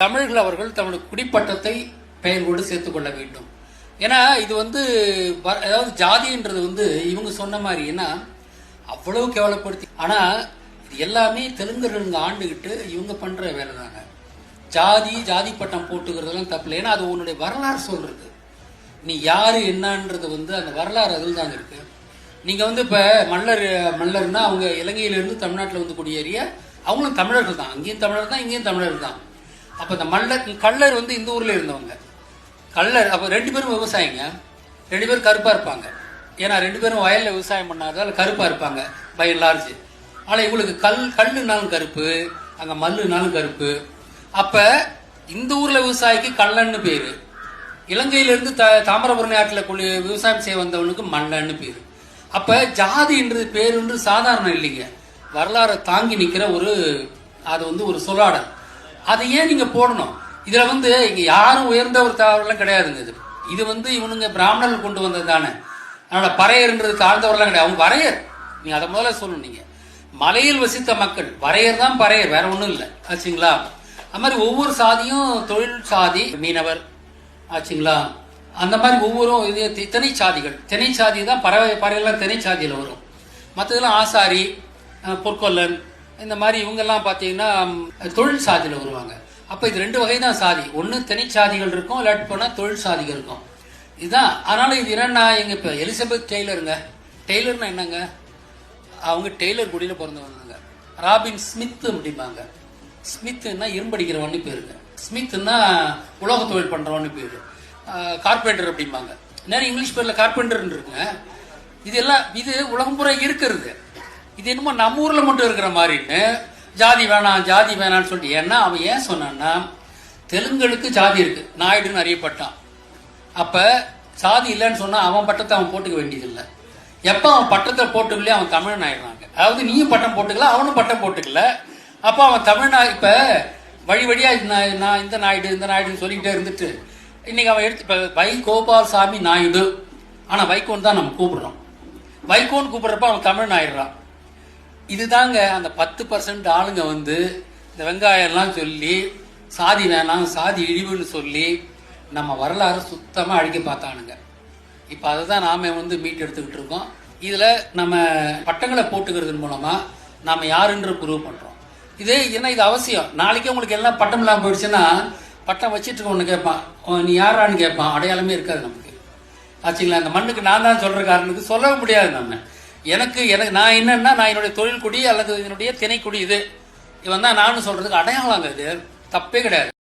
தமிழர்கள் அவர்கள் தங்களுடைய குடிப்பட்டத்தை பெயர் கொண்டு சேர்த்துக் கொள்ள வேண்டும். ஏன்னா இது வந்து வ- அதாவது ஜாதின்றது வந்து இவங்க சொன்ன மாதிரி ஏன்னா அவ்வளவு கேவலப்படுத்தி ஆனால் இது எல்லாமே தெலுங்கர்கள் ஆண்டுகிட்டு இவங்க பண்ற வேலை தாங்க ஜாதி ஜாதி பட்டம் போட்டுக்கிறதெல்லாம் தப்பு இல்லை ஏன்னா அது உன்னுடைய வரலாறு சொல்றது. நீ யாரு என்னன்றது வந்து அந்த வரலாறு அதில் தாங்க இருக்கு. நீங்க வந்து இப்ப மல்லர் மல்லர்னா அவங்க இலங்கையிலேருந்து தமிழ்நாட்டில் வந்து குடியேறிய அவங்களும் தமிழர்கள் தான். அங்கேயும் தமிழர் தான் இங்கேயும் தமிழர் தான். அப்போ இந்த மல்லர் கள்ளர் வந்து இந்த ஊரில் இருந்தவங்க. கள்ளர் அப்போ ரெண்டு பேரும் விவசாயிங்க. ரெண்டு பேரும் கருப்பாக இருப்பாங்க. ஏன்னா ரெண்டு பேரும் வயலில் விவசாயம் பண்ணாதால கருப்பாக இருப்பாங்க பை லார்ஜ் ஆனால் இவங்களுக்கு கல் கல்லுனாலும் கருப்பு அங்கே மல்லுனாலும் கருப்பு. அப்போ இந்த ஊரில் விவசாயிக்கு கள்ளன்னு பேர். இலங்கையிலேருந்து த தாமிரபரணி ஆற்றில் கொண்டு விவசாயம் செய்ய வந்தவனுக்கு மல்லன்னு பேர். அப்போ ஜாதின்றது பேருன்றது சாதாரணம் இல்லைங்க. வரலாறை தாங்கி நிற்கிற ஒரு அது வந்து ஒரு சொல்லாடல். அதை ஏன் நீங்க போடணும்? இதுல வந்து இங்க யாரும் உயர்ந்த ஒரு தாவரெல்லாம் கிடையாதுங்க இது. இது வந்து இவனுங்க பிராமணர்கள் கொண்டு வந்தது தானே. அதனால பறையர்ன்றது தாழ்ந்தவரெல்லாம் கிடையாது. அவங்க வரையர். நீங்க அதை முதல்ல சொல்லணும் நீங்க. மலையில் வசித்த மக்கள். வரையர் தான் பறையர். வேற ஒன்றும் இல்லை. ஆச்சுங்களா? அது மாதிரி ஒவ்வொரு சாதியும் தொழில் சாதி மீனவர். ஆச்சுங்களா? அந்த மாதிரி ஒவ்வொரு இது தி- திணை சாதிகள். திணை சாதி தான் பறவை பறவைலாம் திணை சாதியில் வரும். மற்றதெல்லாம் ஆசாரி பொற்கொல்லன் இந்த மாதிரி இவங்கெல்லாம் பார்த்தீங்கன்னா தொழில் சாதியில் வருவாங்க. அப்போ இது ரெண்டு வகை தான் சாதி. ஒன்று தனிச்சாதிகள் சாதிகள் இருக்கும் இல்லாட்டி போனால் தொழில் சாதிகள் இருக்கும். இதுதான் அதனால இது என்னன்னா எங்கள் இப்போ எலிசபெத் டெய்லருங்க. டெய்லர்னா என்னங்க? அவங்க டெய்லர் குடியில் பிறந்தவங்க ராபின் ஸ்மித் அப்படிம்பாங்க. ஸ்மித்னா இரும்படிக்கிறவன்னு பேருங்க. ஸ்மித்னா உலோக தொழில் பண்றவன்னு பேர். கார்பெண்டர் அப்படிம்பாங்க. நிறைய இங்கிலீஷ் பேரில் கார்பெண்டர் இருக்குங்க. இது எல்லாம் இது உலகம் பூரா இருக்கிறது. இது என்னமோ நம்ம ஊரில் மட்டும் இருக்கிற மாதிரின்னு ஜாதி வேணாம் ஜாதி வேணாம்னு சொல்லிட்டு. ஏன்னா அவன் ஏன் சொன்னான்னா தெலுங்குகளுக்கு ஜாதி இருக்கு. நாயுடுன்னு அறியப்பட்டான். அப்போ சாதி இல்லைன்னு சொன்னால் அவன் பட்டத்தை அவன் போட்டுக்க வேண்டியதில்லை. எப்போ அவன் பட்டத்தை போட்டுக்கலையே அவன் தமிழன் ஆயிடுறாங்க. அதாவது நீயும் பட்டம் போட்டுக்கல அவனும் பட்டம் போட்டுக்கல. அப்போ அவன் தமிழ்நா இப்போ வழி வழியாக நான் இந்த நாயுடு இந்த நாயுடுன்னு சொல்லிக்கிட்டே இருந்துட்டு இன்னைக்கு அவன் எடுத்து இப்போ வை கோபால் சாமி நாயுடு. ஆனால் வைகோன் தான் நம்ம கூப்பிடுறோம். வைகோன்னு கூப்பிட்றப்ப அவன் தமிழன் ஆயிடுறான். இதுதாங்க அந்த பத்து பர்சன்ட் ஆளுங்க வந்து இந்த வெங்காயம்லாம் சொல்லி சாதி வேணாம் சாதி இழிவுன்னு சொல்லி நம்ம வரலாறு சுத்தமாக அழிக்க பார்த்தானுங்க. இப்போ அதை தான் நாம வந்து மீட் எடுத்துக்கிட்டு இருக்கோம். இதில் நம்ம பட்டங்களை போட்டுக்கிறது மூலமாக நாம் யாருன்ற ப்ரூவ் பண்ணுறோம் இது என்ன இது அவசியம்? நாளைக்கே உங்களுக்கு எல்லாம் பட்டம் இல்லாமல் போயிடுச்சுன்னா பட்டம் வச்சுட்டு ஒன்று கேட்பான். நீ யாரான்னு கேட்பான். அடையாளமே இருக்காது நமக்கு. ஆச்சுங்களா? அந்த மண்ணுக்கு நான் தான் சொல்கிற காரணத்துக்கு சொல்லவே முடியாது நம்ம. எனக்கு எனக்கு நான் என்னன்னா நான் என்னுடைய தொழில் குடி அல்லது என்னுடைய திணைக்குடி இது. இவன் தான் நானும் சொல்றதுக்கு அடையாளங்க இது. தப்பே கிடையாது.